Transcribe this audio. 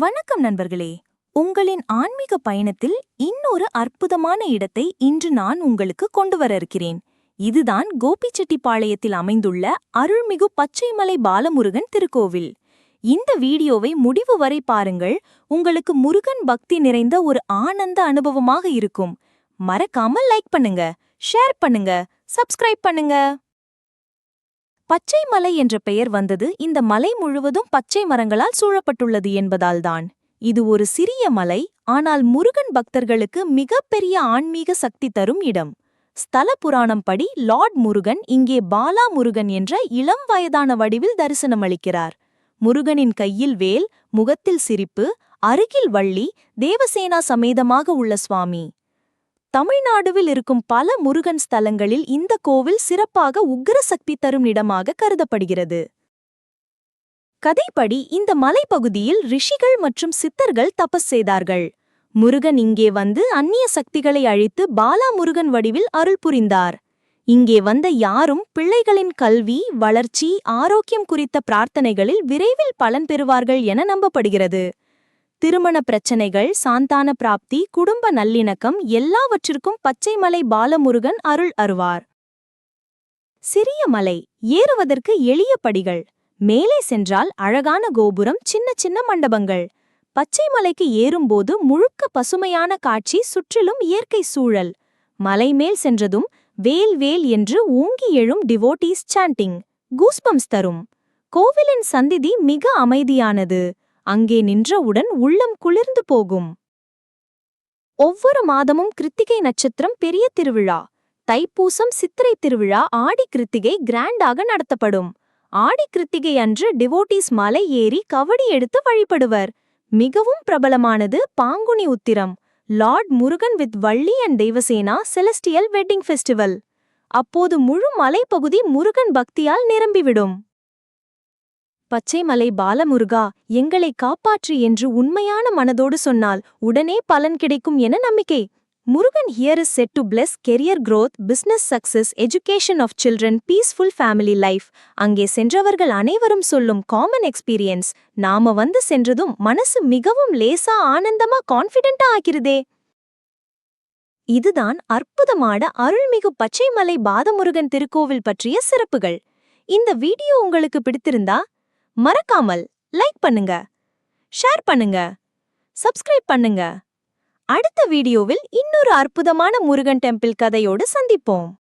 வணக்கம் நண்பர்களே. உங்களின் ஆன்மீக பயணத்தில் இன்னொரு அற்புதமான இடத்தை இன்று நான் உங்களுக்கு கொண்டு வர இருக்கிறேன். இதுதான் கோபிச்செட்டிப்பாளையத்தில் அமைந்துள்ள அருள்மிகு பச்சைமலை பாலமுருகன் திருக்கோவில். இந்த வீடியோவை முடிவு வரை பாருங்கள். உங்களுக்கு முருகன் பக்தி நிறைந்த ஒரு ஆனந்த அனுபவமாக இருக்கும். மறக்காம லைக் பண்ணுங்க ஷேர் பண்ணுங்க சப்ஸ்கிரைப் பண்ணுங்க. பச்சை மலை என்ற பெயர் வந்தது இந்த மலை முழுவதும் பச்சை மரங்களால் சூழப்பட்டுள்ளது என்பதால்தான். இது ஒரு சிறிய மலை ஆனால் முருகன் பக்தர்களுக்கு மிகப்பெரிய ஆன்மீக சக்தி தரும் இடம். ஸ்தல புராணம் படி லார்ட் முருகன் இங்கே பாலா முருகன் என்ற இளம் வயதான வடிவில் தரிசனமளிக்கிறார் முருகனின் கையில் வேல் முகத்தில் சிரிப்பு அருகில் வள்ளி தேவசேனா சமேதமாக உள்ள சுவாமி. தமிழ்நாடுவில் இருக்கும் பல முருகன் ஸ்தலங்களில் இந்த கோவில் சிறப்பாக உக்கிர சக்தி தரும் இடமாக கருதப்படுகிறது. கதைப்படி இந்த மலைப்பகுதியில் ரிஷிகள் மற்றும் சித்தர்கள் தபஸ் செய்தார்கள். முருகன் இங்கே வந்து அந்நிய சக்திகளை அழித்து பாலா முருகன் வடிவில் அருள் புரிந்தார். இங்கே வந்த யாரும் பிள்ளைகளின் கல்வி வளர்ச்சி ஆரோக்கியம் குறித்த பிரார்த்தனைகளில் விரைவில் பலன் பெறுவார்கள் என நம்பப்படுகிறது. திருமண பிரச்சனைகள் சாந்தான பிராப்தி குடும்ப நல்லிணக்கம் எல்லாவற்றிற்கும் பச்சைமலை பாலமுருகன் அருள் அருவார். சிறிய மலை ஏறுவதற்கு எளிய படிகள். மேலே சென்றால் அழகான கோபுரம் சின்ன சின்ன மண்டபங்கள். பச்சை மலைக்கு ஏறும்போது முழுக்க பசுமையான காட்சி சுற்றிலும் இயற்கை சூழல். மலை மேல் சென்றதும் வேல் வேல் என்று ஓங்கி எழும் டிவோட்டீஸ் சாண்டிங் கூஸ்பம்ஸ் தரும். கோவிலின் சந்திதி மிக அமைதியானது. அங்கே நின்றவுடன் உள்ளம் குளிர்ந்து போகும். ஒவ்வொரு மாதமும் கிருத்திகை நட்சத்திரம் பெரிய திருவிழா. தைப்பூசம் சித்திரை திருவிழா ஆடி கிருத்திகை கிராண்டாக நடத்தப்படும். ஆடி கிருத்திகை அன்று டிவோட்டீஸ் மலை ஏறி கவடி எடுத்து வழிபடுவர். மிகவும் பிரபலமானது Panguni Uthiram. Lord Murugan with Valli and Deivasena celestial wedding festival. அப்போது முழு மலைப்பகுதி முருகன் பக்தியால் நிரம்பிவிடும். பச்சைமலை பாலமுருகா எங்களை காப்பாற்று என்று உண்மையான மனதோடு சொன்னால் உடனே பலன் கிடைக்கும் என நம்பிக்கை. Murugan here is said to bless career growth business success education of children peaceful family life அங்கே சென்றவர்கள் அனைவரும் சொல்லும் காமன் எக்ஸ்பீரியன்ஸ் நாம வந்து சென்றதும் மனசு மிகவும் லேசா ஆனந்தமா கான்ஃபிடென்ட்டா ஆக்கிறதே இதுதான் அற்புதமான அருள்மிகு பச்சைமலை பாதமுருகன் திருக்கோவில் பற்றிய சிறப்புகள். இந்த வீடியோ உங்களுக்கு பிடித்திருந்தா மறக்காமல் லைக் பண்ணுங்க ஷேர் பண்ணுங்க சப்ஸ்கிரைப் பண்ணுங்க. அடுத்த வீடியோவில் இன்னொரு அற்புதமான முருகன் டெம்பிள் கதையோடு சந்திப்போம்.